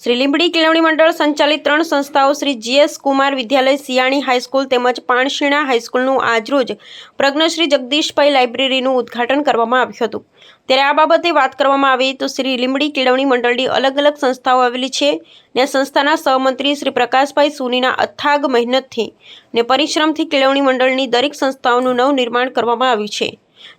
શ્રી લીંબડી કેળવણી મંડળ સંચાલિત ત્રણ સંસ્થાઓ Shri G S Kumar Vidyalaya Siyani high school તેમજ પાણશીણા હાઈસ્કૂલનું આજરોજ પ્રજ્ઞશ્રી જગદીશભાઈ લાઇબ્રેરીનું ઉદ્ઘાટન કરવામાં આવ્યું હતું. ત્યારે આ બાબતે વાત કરવામાં આવી તો શ્રી લીંબડી કેળવણી મંડળની અલગ અલગ સંસ્થાઓ આવેલી છે ને સંસ્થાના સહમંત્રી શ્રી પ્રકાશભાઈ સુનીના અથાગ મહેનતથી ને પરિશ્રમથી કેળવણી મંડળની દરેક સંસ્થાઓનું નવનિર્માણ કરવામાં આવ્યું છે.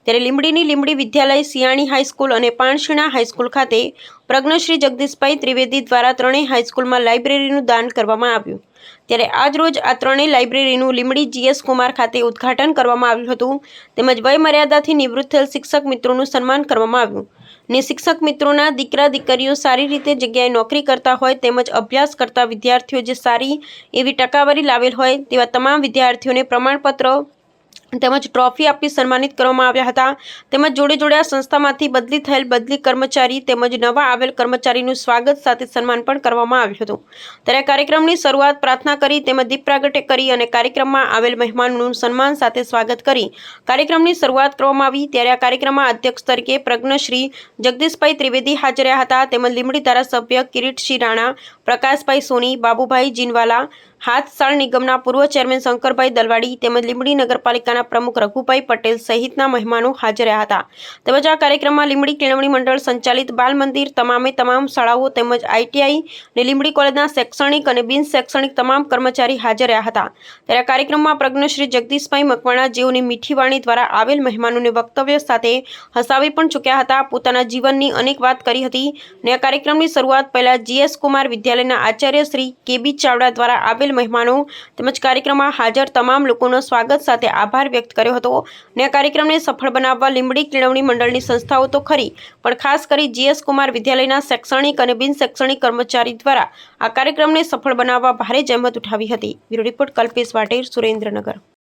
ત્યારે લીંબડીની લીંબડી વિદ્યાલય સિયાણી હાઈસ્કૂલ અને પાણશીણા હાઈસ્કૂલ ખાતે પ્રજ્ઞશ્રી જગદીશભાઈ ત્રિવેદી દ્વારા ત્રણેય હાઈસ્કૂલમાં લાઇબ્રેરીનું દાન કરવામાં આવ્યું. ત્યારે આજરોજ આ ત્રણેય લાઇબ્રેરીનું લીંબડી જીએસ કુમાર ખાતે ઉદ્ઘાટન કરવામાં આવ્યું હતું. તેમજ વયમર્યાદાથી નિવૃત્ત થયેલ શિક્ષક મિત્રોનું સન્માન કરવામાં આવ્યું. ને શિક્ષક મિત્રોના દીકરા દીકરીઓ સારી રીતે જગ્યાએ નોકરી કરતા હોય તેમજ અભ્યાસ કરતા વિદ્યાર્થીઓ જે સારી એવી ટકાવારી લાવેલ હોય તેવા તમામ વિદ્યાર્થીઓને પ્રમાણપત્ર તેમજ ટ્રોફી આપી સન્માનિત કરવામાં આવ્યા હતા. તેમજ જોડે જોડે આ સંસ્થામાંથી બદલી થયેલ બદલી કર્મચારી તેમજ નવા આવેલ કર્મચારીનું સ્વાગત સાથે સન્માન પણ કરવામાં આવ્યું હતું. ત્યારે કાર્યક્રમની શરૂઆત પ્રાર્થના કરી તેમજ દીપ પ્રાગટ્ય કરી અને કાર્યક્રમમાં આવેલ મહેમાનનું સન્માન સાથે સ્વાગત કરી કાર્યક્રમની શરૂઆત કરવામાં આવી. ત્યારે આ કાર્યક્રમમાં અધ્યક્ષ તરીકે પ્રજ્ઞશ્રી જગદીશભાઈ ત્રિવેદી હાજર હતા. તેમજ લીંબડી ધારાસભ્ય કિરીટસિંહ રાણા, પ્રકાશભાઈ સોની, બાબુભાઈ જીનવાલા હાથસાળ નિગમના પૂર્વ ચેરમેન શંકરભાઈ દલવાડી તેમજ લીંબડી નગરપાલિકાના પ્રમુખ રઘુભાઈ પટેલ સહિતના મહેમાનો હાજર રહ્યા હતા. તેમજ આ કાર્યક્રમમાં લીંબડી કેળવણી મંડળ સંચાલિત બાલ મંદિર તમામે તમામ શાળાઓ તેમજ આઈટીઆઈ અને લીંબડી કોલેજના શૈક્ષણિક અને બિન શૈક્ષણિક તમામ કર્મચારી હાજર રહ્યા હતા. ત્યારે આ કાર્યક્રમમાં પ્રજ્ઞશ્રી જગદીશભાઈ મકવાણા જેઓની મીઠી વાણી દ્વારા આવેલ મહેમાનોને વક્તવ્ય સાથે હસાવી પણ ચૂક્યા હતા. પોતાના જીવનની અનેક વાત કરી હતી અને આ કાર્યક્રમની શરૂઆત પહેલા જીએસ કુમાર વિદ્યાલયના આચાર્ય શ્રી કેબી ચાવડા દ્વારા આવેલ મહેમાનો તેમજ કાર્યક્રમમાં હાજર તમામ લોકોનો સ્વાગત સાથે આભાર વ્યક્ત કર્યો હતો. અને આ કાર્યક્રમને સફળ બનાવવા લીંબડી કેળવણી મંડળની સંસ્થાઓ તો ખરી, પણ ખાસ કરી જીએસ કુમાર વિદ્યાલયના શૈક્ષણિક અને બિન શૈક્ષણિક કર્મચારી દ્વારા આ કાર્યક્રમને સફળ બનાવવા ભારે જહેમત ઉઠાવી હતી. Bureau report Kalpesh Vater, Surendranagar.